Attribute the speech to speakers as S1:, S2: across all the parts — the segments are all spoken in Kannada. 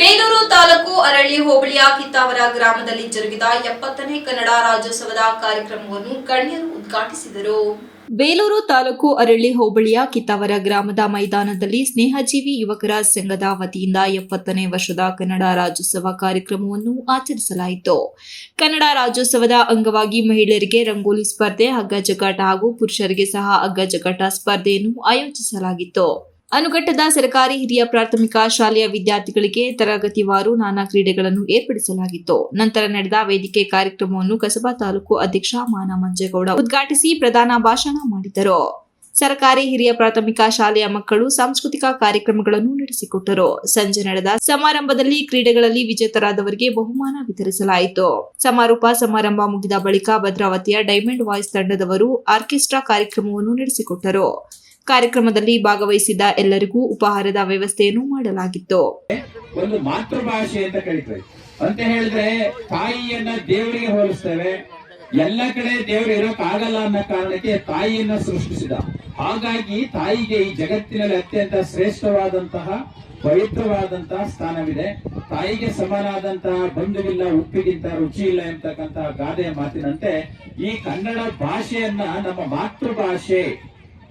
S1: ಬೇಲೂರು ತಾಲೂಕು ಅರಳಿ ಹೋಬಳಿಯ ಕಿತ್ತಾವರ ಗ್ರಾಮದಲ್ಲಿ ಜರುಗಿದ ಎಪ್ಪತ್ತನೇ ಕನ್ನಡ ರಾಜ್ಯೋತ್ಸವದ ಕಾರ್ಯಕ್ರಮವನ್ನು ಗಣ್ಯರು ಉದ್ಘಾಟಿಸಿದರು. ಬೇಲೂರು ತಾಲೂಕು ಅರಳಿ ಹೋಬಳಿಯ ಕಿತ್ತಾವರ ಗ್ರಾಮದ ಮೈದಾನದಲ್ಲಿ ಸ್ನೇಹಜೀವಿ ಯುವಕರ ಸಂಘದ ವತಿಯಿಂದ ಎಪ್ಪತ್ತನೇ ವರ್ಷದ ಕನ್ನಡ ರಾಜ್ಯೋತ್ಸವ ಕಾರ್ಯಕ್ರಮವನ್ನು ಆಚರಿಸಲಾಯಿತು. ಕನ್ನಡ ರಾಜ್ಯೋತ್ಸವದ ಅಂಗವಾಗಿ ಮಹಿಳೆಯರಿಗೆ ರಂಗೋಲಿ ಸ್ಪರ್ಧೆ, ಹಗ್ಗ ಜಗಾಟ ಹಾಗೂ ಪುರುಷರಿಗೆ ಸಹ ಹಗ್ಗ ಜಗಾಟ ಸ್ಪರ್ಧೆಯನ್ನು ಆಯೋಜಿಸಲಾಗಿತ್ತು. ಅನುಘಟ್ಟದ ಸರ್ಕಾರಿ ಹಿರಿಯ ಪ್ರಾಥಮಿಕ ಶಾಲೆಯ ವಿದ್ಯಾರ್ಥಿಗಳಿಗೆ ತರಗತಿವಾರು ನಾನಾ ಕ್ರೀಡೆಗಳನ್ನು ಏರ್ಪಡಿಸಲಾಗಿತ್ತು. ನಂತರ ನಡೆದ ವೇದಿಕೆ ಕಾರ್ಯಕ್ರಮವನ್ನು ಕಸಬಾ ತಾಲೂಕು ಅಧ್ಯಕ್ಷ ಮಾನ ಮಂಜೇಗೌಡ ಉದ್ಘಾಟಿಸಿ ಪ್ರಧಾನ ಭಾಷಣ ಮಾಡಿದರು. ಸರ್ಕಾರಿ ಹಿರಿಯ ಪ್ರಾಥಮಿಕ ಶಾಲೆಯ ಮಕ್ಕಳು ಸಾಂಸ್ಕೃತಿಕ ಕಾರ್ಯಕ್ರಮಗಳನ್ನು ನಡೆಸಿಕೊಟ್ಟರು. ಸಂಜೆ ನಡೆದ ಸಮಾರಂಭದಲ್ಲಿ ಕ್ರೀಡೆಗಳಲ್ಲಿ ವಿಜೇತರಾದವರಿಗೆ ಬಹುಮಾನ ವಿತರಿಸಲಾಯಿತು. ಸಮಾರೋಪ ಸಮಾರಂಭ ಮುಗಿದ ಬಳಿಕ ಭದ್ರಾವತಿಯ ಡೈಮಂಡ್ ವಾಯ್ಸ್ ತಂಡದವರು ಆರ್ಕೆಸ್ಟ್ರಾ ಕಾರ್ಯಕ್ರಮವನ್ನು ನಡೆಸಿಕೊಟ್ಟರು. ಕಾರ್ಯಕ್ರಮದಲ್ಲಿ ಭಾಗವಹಿಸಿದ ಎಲ್ಲರಿಗೂ ಉಪಹಾರದ ವ್ಯವಸ್ಥೆಯನ್ನು ಮಾಡಲಾಗಿತ್ತು.
S2: ಒಂದು ಮಾತೃಭಾಷೆ ಅಂತ ಕರೀತಾರೆ. ಅಂತ ಹೇಳಿದ್ರೆ ತಾಯಿಯನ್ನ ದೇವರಿಗೆ ಹೋಲಿಸ್ತೇವೆ. ಎಲ್ಲ ಕಡೆ ದೇವರು ಇರೋಕ್ ಆಗಲ್ಲ ಅನ್ನೋ ಕಾರಣಕ್ಕೆ ತಾಯಿಯನ್ನ ಸೃಷ್ಟಿಸಿದ. ಹಾಗಾಗಿ ತಾಯಿಗೆ ಈ ಜಗತ್ತಿನಲ್ಲಿ ಅತ್ಯಂತ ಶ್ರೇಷ್ಠವಾದಂತಹ ಪವಿತ್ರವಾದಂತಹ ಸ್ಥಾನವಿದೆ. ತಾಯಿಗೆ ಸಮನಾದಂತಹ ಬಂಧುವಿಲ್ಲ, ಉಪ್ಪಿಗಿಂತ ರುಚಿ ಇಲ್ಲ ಎಂಬತಕ್ಕಂತಹ ಗಾದೆಯ ಮಾತಿನಂತೆ ಈ ಕನ್ನಡ ಭಾಷೆಯನ್ನ ನಮ್ಮ ಮಾತೃಭಾಷೆ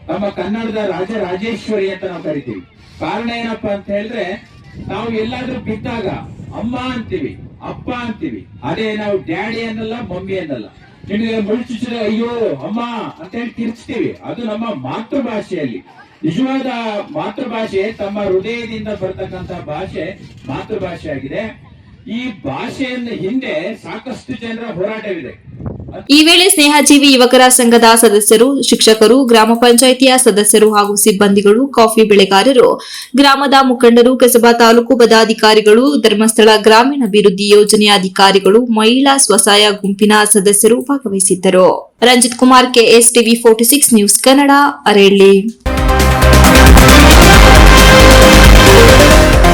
S2: ನಮ್ಮ ಕನ್ನಡದ ರಾಜ ರಾಜೇಶ್ವರಿ ಅಂತ ನಾವು ಕರಿತೀವಿ. ಕಾರಣ ಏನಪ್ಪಾ ಅಂತ ಹೇಳಿದ್ರೆ, ನಾವು ಎಲ್ಲಾದ್ರೂ ಬಿದ್ದಾಗ ಅಮ್ಮ ಅಂತೀವಿ, ಅಪ್ಪ ಅಂತೀವಿ. ಅದೇ ನಾವು ಡ್ಯಾಡಿ ಅನ್ನಲ್ಲ, ಮಮ್ಮಿ ಅನ್ನಲ್ಲ. ನಿಮಗೆ ಮುಳುಚಿಸಿದ್ರೆ, ಅಯ್ಯೋ, ಅಮ್ಮ ಅಂತ ಹೇಳಿ ಕಿರ್ಚ್ತೀವಿ ಅದು ನಮ್ಮ ಮಾತೃಭಾಷೆಯಲ್ಲಿ. ನಿಜವಾದ ಮಾತೃಭಾಷೆ, ತಮ್ಮ ಹೃದಯದಿಂದ ಬರ್ತಕ್ಕಂತ ಭಾಷೆ ಮಾತೃಭಾಷೆ ಆಗಿದೆ ಈ ಭಾಷೆಯನ್ನ ಹಿಂದೆ ಸಾಕಷ್ಟು ಜನರ ಹೋರಾಟವಿದೆ.
S1: ಈ ವೇಳೆ ಸ್ನೇಹಜೀವಿ ಯುವಕರ ಸಂಘದ ಸದಸ್ಯರು, ಶಿಕ್ಷಕರು, ಗ್ರಾಮ ಪಂಚಾಯಿತಿಯ ಸದಸ್ಯರು ಹಾಗೂ ಸಿಬ್ಬಂದಿಗಳು, ಕಾಫಿ ಬೆಳೆಗಾರರು, ಗ್ರಾಮದ ಮುಖಂಡರು, ಕಸಬಾ ತಾಲೂಕು ಪದಾಧಿಕಾರಿಗಳು, ಧರ್ಮಸ್ಥಳ ಗ್ರಾಮೀಣಾಭಿವೃದ್ಧಿ ಯೋಜನೆಯ ಅಧಿಕಾರಿಗಳು, ಮಹಿಳಾ ಸ್ವಸಹಾಯ ಗುಂಪಿನ ಸದಸ್ಯರು ಭಾಗವಹಿಸಿದ್ದರು Ranjith Kumar KS TV forty six news Kannada ಅರೇಳಿ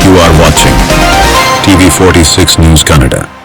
S3: You are watching TV46 News Canada.